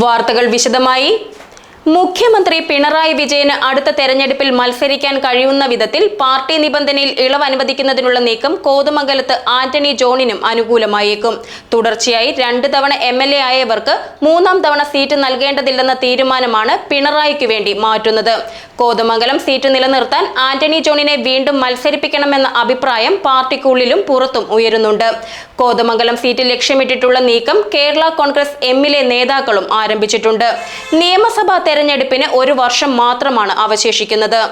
വാർത്തകൾ വിശദമായി. മുഖ്യമന്ത്രി പിണറായി വിജയന് അടുത്ത തെരഞ്ഞെടുപ്പിൽ മത്സരിക്കാൻ കഴിയുന്ന വിധത്തിൽ പാർട്ടി നിബന്ധനയിൽ ഇളവ് അനുവദിക്കുന്നതിനുള്ള നീക്കം കോതമംഗലത്ത് ആന്റണി ജോണിനും അനുകൂലമായേക്കും. തുടർച്ചയായി രണ്ട് തവണ എം എൽ എ ആയവർക്ക് മൂന്നാം തവണ സീറ്റ് നൽകേണ്ടതില്ലെന്ന തീരുമാനമാണ് പിണറായിക്ക് വേണ്ടി മാറ്റുന്നത്. കോതമംഗലം സീറ്റ് നിലനിർത്താൻ ആന്റണി ജോണിനെ വീണ്ടും മത്സരിപ്പിക്കണമെന്ന അഭിപ്രായം പാർട്ടിക്കുള്ളിലും പുറത്തും ഉയരുന്നുണ്ട്. കോതമംഗലം സീറ്റ് ലക്ഷ്യമിട്ടിട്ടുള്ള നീക്കം കേരള കോൺഗ്രസ് എമ്മിലെ നേതാക്കളും ആരംഭിച്ചിട്ടുണ്ട്. നിയമസഭാ തെരഞ്ഞെടുപ്പിന് ഒരു വർഷം മാത്രമാണ് അവശേഷിക്കുന്നത്.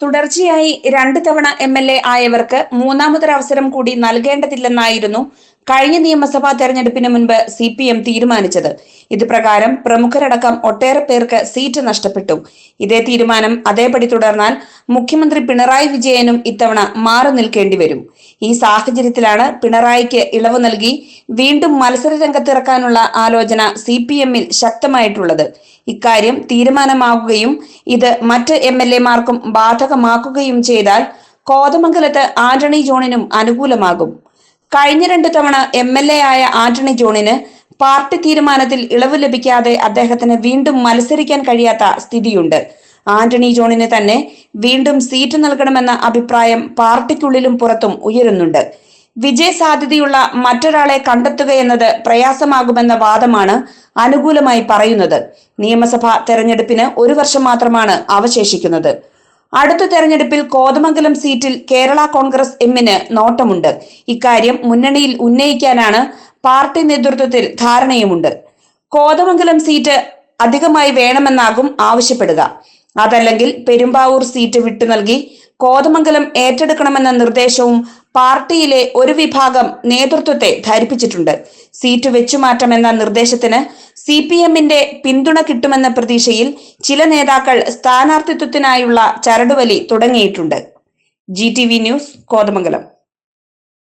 തുടർച്ചയായി രണ്ട് തവണ എം എൽ എ ആയവർക്ക് മൂന്നാമതൊരവസരം കൂടി നൽകേണ്ടതില്ലെന്നായിരുന്നു കഴിഞ്ഞ നിയമസഭാ തെരഞ്ഞെടുപ്പിന് മുൻപ് സി പി എം തീരുമാനിച്ചത്. ഇത് പ്രകാരം പ്രമുഖരടക്കം ഒട്ടേറെ പേർക്ക് സീറ്റ് നഷ്ടപ്പെട്ടു. ഇതേ തീരുമാനം അതേപടി തുടർന്നാൽ മുഖ്യമന്ത്രി പിണറായി വിജയനും ഇത്തവണ മാറി നിൽക്കേണ്ടി വരും ഈ സാഹചര്യത്തിലാണ് പിണറായിക്ക് ഇളവ് നൽകി വീണ്ടും മത്സര രംഗത്തിറക്കാനുള്ള ആലോചന സി പി എമ്മിൽ ശക്തമായിട്ടുള്ളത്. ഇക്കാര്യം തീരുമാനമാകുകയും ഇത് മറ്റ് എം എൽ എമാർക്കും ബാധകമാക്കുകയും ചെയ്താൽ കോതമംഗലത്ത് ആന്റണി ജോണിനും അനുകൂലമാകും. കഴിഞ്ഞ രണ്ടു തവണ എം എൽ എ ആയ ആന്റണി ജോണിന് പാർട്ടി തീരുമാനത്തിൽ ഇളവ് ലഭിക്കാതെ അദ്ദേഹത്തിന് വീണ്ടും മത്സരിക്കാൻ കഴിയാത്ത സ്ഥിതിയുണ്ട്. ആന്റണി ജോണിന് തന്നെ വീണ്ടും സീറ്റ് നൽകണമെന്ന അഭിപ്രായം പാർട്ടിക്കുള്ളിലും പുറത്തും ഉയരുന്നുണ്ട്. വിജയ സാധ്യതയുള്ള മറ്റൊരാളെ കണ്ടെത്തുകയെന്നത് പ്രയാസമാകുമെന്ന വാദമാണ് അനുകൂലമായി പറയുന്നത്. നിയമസഭാ തെരഞ്ഞെടുപ്പിന് ഒരു വർഷം മാത്രമാണ് അവശേഷിക്കുന്നത്. അടുത്ത തെരഞ്ഞെടുപ്പിൽ കോതമംഗലം സീറ്റിൽ കേരള കോൺഗ്രസ് എമ്മിന് നോട്ടമുണ്ട്. ഇക്കാര്യം മുന്നണിയിൽ ഉന്നയിക്കാനാണ് പാർട്ടി നേതൃത്വത്തിൽ ധാരണയുമുണ്ട്. കോതമംഗലം സീറ്റ് അധികമായി വേണമെന്നാകും ആവശ്യപ്പെടുക. അതല്ലെങ്കിൽ പെരുമ്പാവൂർ സീറ്റ് വിട്ടു നൽകി കോതമംഗലം ഏറ്റെടുക്കണമെന്ന നിർദ്ദേശവും പാർട്ടിയിലെ ഒരു വിഭാഗം നേതൃത്വത്തെ ധരിപ്പിച്ചിട്ടുണ്ട്. സീറ്റ് വെച്ചുമാറ്റമെന്ന നിർദ്ദേശത്തിന് സി പി എമ്മിന്റെ പിന്തുണ കിട്ടുമെന്ന പ്രതീക്ഷയിൽ ചില നേതാക്കൾ സ്ഥാനാർത്ഥിത്വത്തിനായുള്ള ചരടുവലി തുടങ്ങിയിട്ടുണ്ട്. G T V news Kothamangalam.